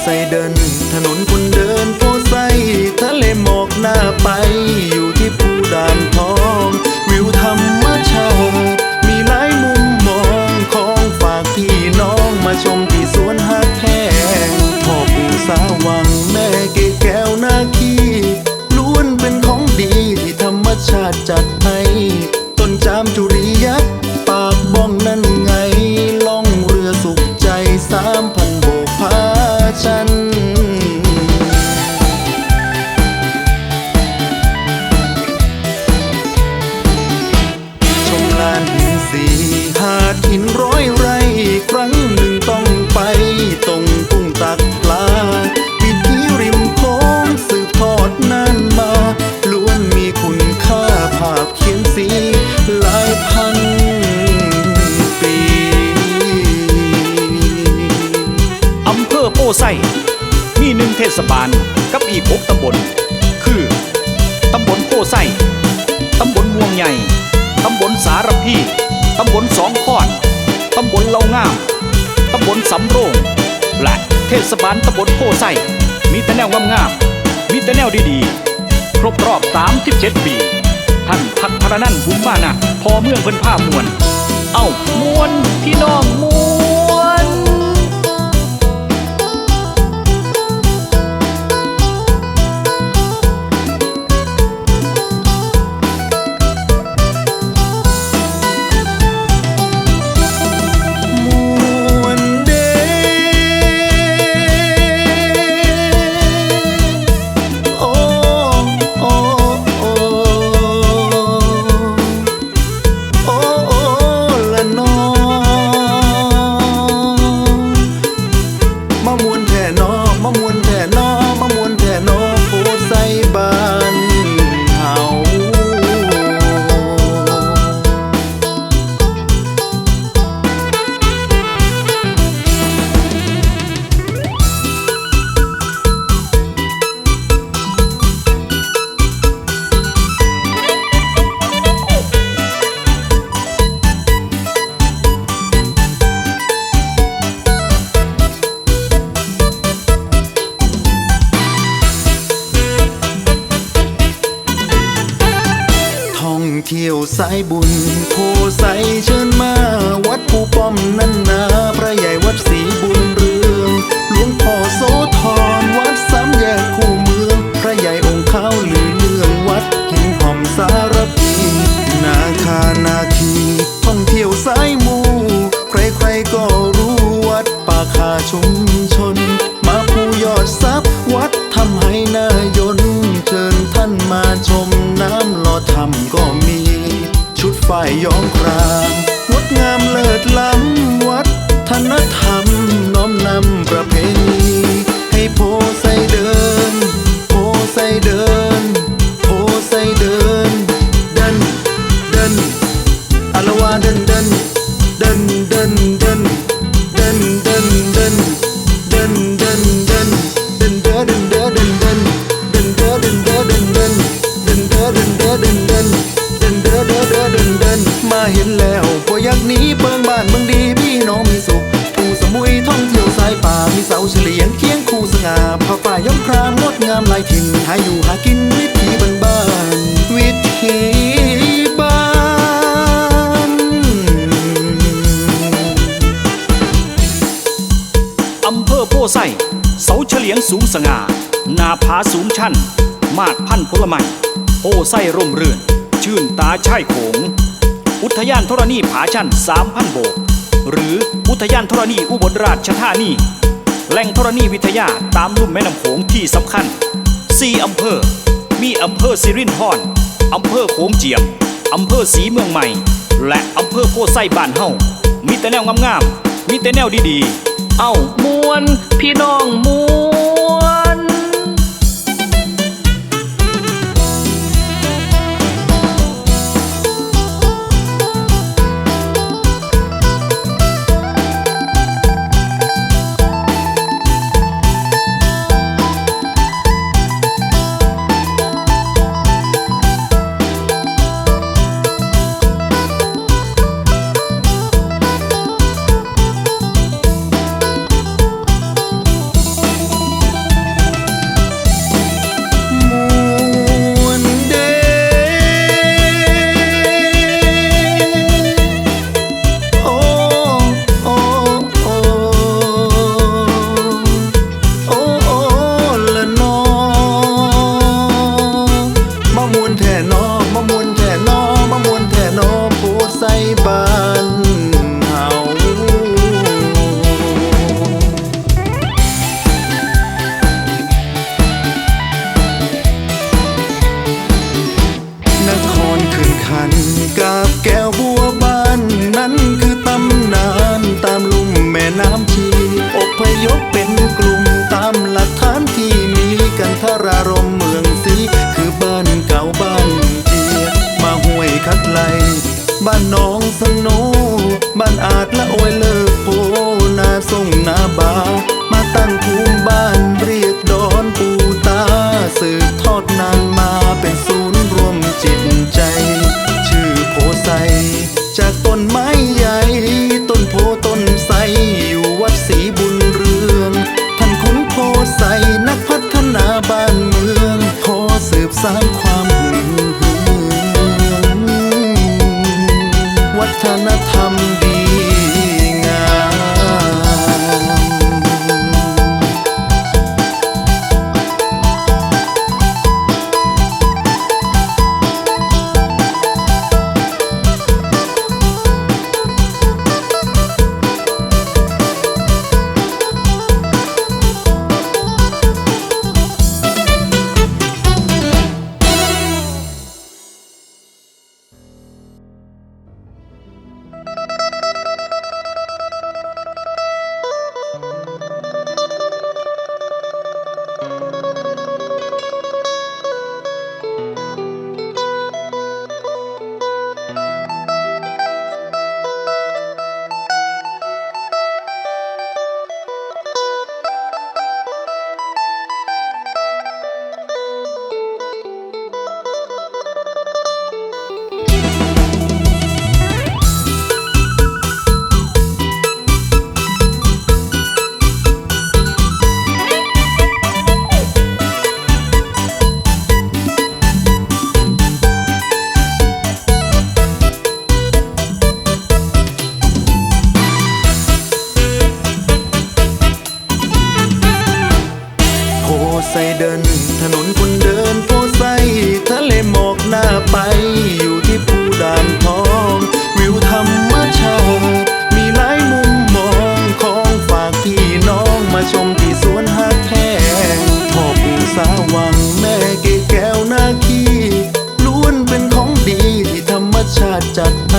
ไซเดิน ถนนคนเดินโพไซทะเลหมอกหน้าไป อยู่ที่ภูดานทอง วิวธรรมชาติ ทศบาลกับอีก6ตำบล คือ ตำบลโคไซตำบลม่วงใหญ่ ตำบลสารพีตำบลสองขอน ตำบลเล่างาม ตำบลสำโรง และเทศบาลตำบลโคไซมีแต่แนวงามๆมีแต่แนวดีๆ ครบรอบ 37 ปี ท่านพัฒรนันบุญมานะพอเมืองเพิ่นผ้ามวล เอ้ามวลพี่น้อง เที่ยวสายบุญโพใสเชิญมา วัดภูป้อมนั่นนา พระใหญ่วัดศรีบุญเรืองหลวงพ่อโสธร Hanat าผ้าฝ่ายย้อมครามงดงามลายถิ่นหาอยู่หากินวิถีบ้านๆวิถีบ้านอำเภอโพไซเสาเฉลียงสูงสง่านาผาสูงชัน มากพันธุ์ผลไม้โพไซร่มเรื่นชื่นตาช่ายโขง อุทยานธรณีผาชัน3,000โบก หรืออุทยานธรณีอุบลราชธานี แหล่งธรณีวิทยาตามลุ่มแม่น้ำโขงที่สำคัญ 4 อำเภอ มีอำเภอสิรินธรอำเภอโขงเจียม อำเภอศรีเมืองใหม่ และอำเภอโพไซบ้านเฮามีแต่แนวงามๆมีแต่แนวดีๆ เอ้ามวนพี่น้องมวน มเมืองสีคือบ้านเก่าบ้านเจียมาห้วยคัดไหล บ้านน้องสนุบ้านอาจละโอยเลิกโพนาส่งนาบา มาตั้งภูมิบ้านเรียกดอนปูตาสืบทอดนานมาเป็นสู จัด